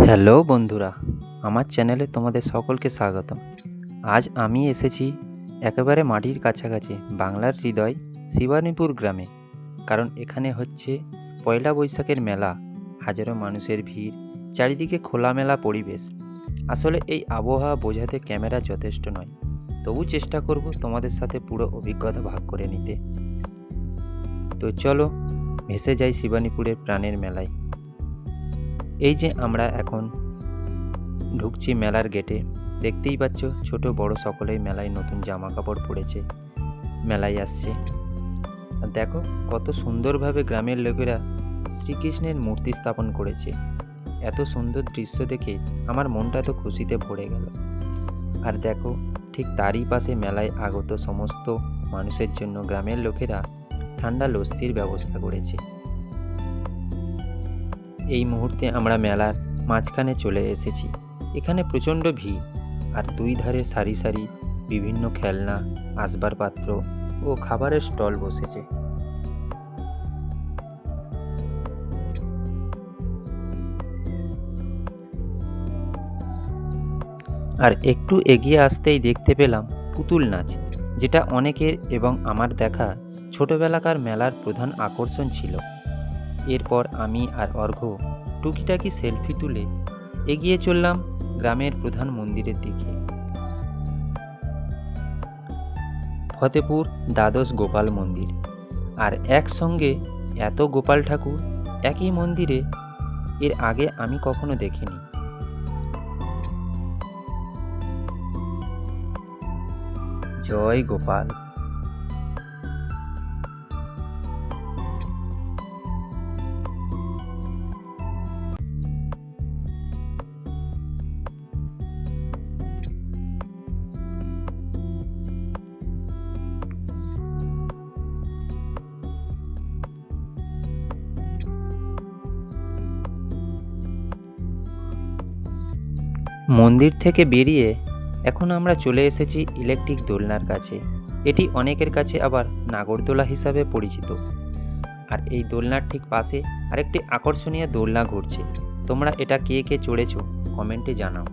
Hello বন্ধুরা, আমার চ্যানেলে তোমাদের সকলকে স্বাগতম। আজ আমি এসেছি একেবারে মাটির কাছাকাছি বাংলার হৃদয় শিবানীপুর গ্রামে, কারণ এখানে হচ্ছে পয়লা বৈশাখের মেলা, হাজারো মানুষের ভিড়, চারিদিকে খোলামেলা পরিবেশ। আসলে এই আবহাওয়া বোঝাতে ক্যামেরা যথেষ্ট নয়, তবু চেষ্টা করব তোমাদের সাথে পুরো অভিজ্ঞতা ভাগ করে নিতে। তো চলো, ভেসে যাই শিবানীপুরের প্রাণের মেলায়। এই যে আমরা এখন ঢুকছি মেলার গেটে, দেখতেই পাচ্ছ ছোট বড় সকলেই মেলায় নতুন জামা কাপড় পরেছে, মেলায় আসছে। আর দেখো কত সুন্দরভাবে গ্রামের লোকেরা শ্রীকৃষ্ণের মূর্তি স্থাপন করেছে। এত সুন্দর দৃশ্য দেখে আমার মনটা তো খুশিতে ভরে গেল। আর দেখো ঠিক তারই পাশে মেলায় আগত সমস্ত মানুষের জন্য গ্রামের লোকেরা ঠান্ডা লস্যির ব্যবস্থা করেছে। এই মুহূর্তে আমরা মেলার মাঝখানে চলে এসেছি। এখানে প্রচণ্ড ভিড় আর দুই ধারে সারি সারি বিভিন্ন খেলনা, আসবাবপত্র ও খাবারের স্টল বসেছে। আর একটু এগিয়ে আসতেই দেখতে পেলাম পুতুল নাচ, যেটা অনেকের এবং আমার দেখা ছোটবেলাকার মেলার প্রধান আকর্ষণ ছিল। এরপর আমি আর অর্ঘ্য টুকিটাকি সেলফি তুলে এগিয়ে চললাম গ্রামের প্রধান মন্দিরের দিকে। ফতেপুর দ্বাদশ গোপাল মন্দির। আর একসঙ্গে এত গোপাল ঠাকুর একই মন্দিরে, এর আগে আমি কখনো দেখিনি। জয় গোপাল। মন্দির থেকে বেরিয়ে এখন আমরা চলে এসেছি ইলেকট্রিক দোলনার কাছে। এটি অনেকের কাছে আবার নাগরদোলা হিসাবে পরিচিত। আর এই দোলনার ঠিক পাশে আরেকটি আকর্ষণীয় দোলনা ঘুরছে। তোমরা এটা কে কে চড়েছ কমেন্টে জানাও।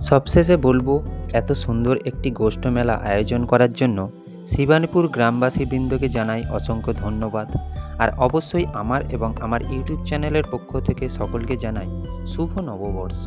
সবশেষে বলব, এত সুন্দর একটি গোষ্ঠ মেলা আয়োজন করার জন্য শিবানীপুর গ্রামবাসীবৃন্দকে জানাই অসংখ্য ধন্যবাদ। আর অবশ্যই আমার এবং আমার ইউটিউব চ্যানেলের পক্ষ থেকে সকলকে জানাই শুভ নববর্ষ।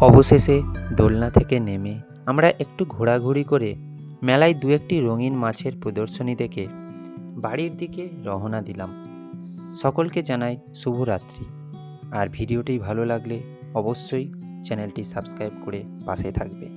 অবশেষে দোলনা থেকে নেমে আমরা একটু ঘোরাঘুরি করে মেলায় দু একটি রঙিন মাছের প্রদর্শনী দেখে বাড়ির দিকে রওনা দিলাম। সকলকে জানাই শুভরাত্রি। আর ভিডিওটি ভালো লাগলে অবশ্যই চ্যানেলটি সাবস্ক্রাইব করে পাশে থাকবে।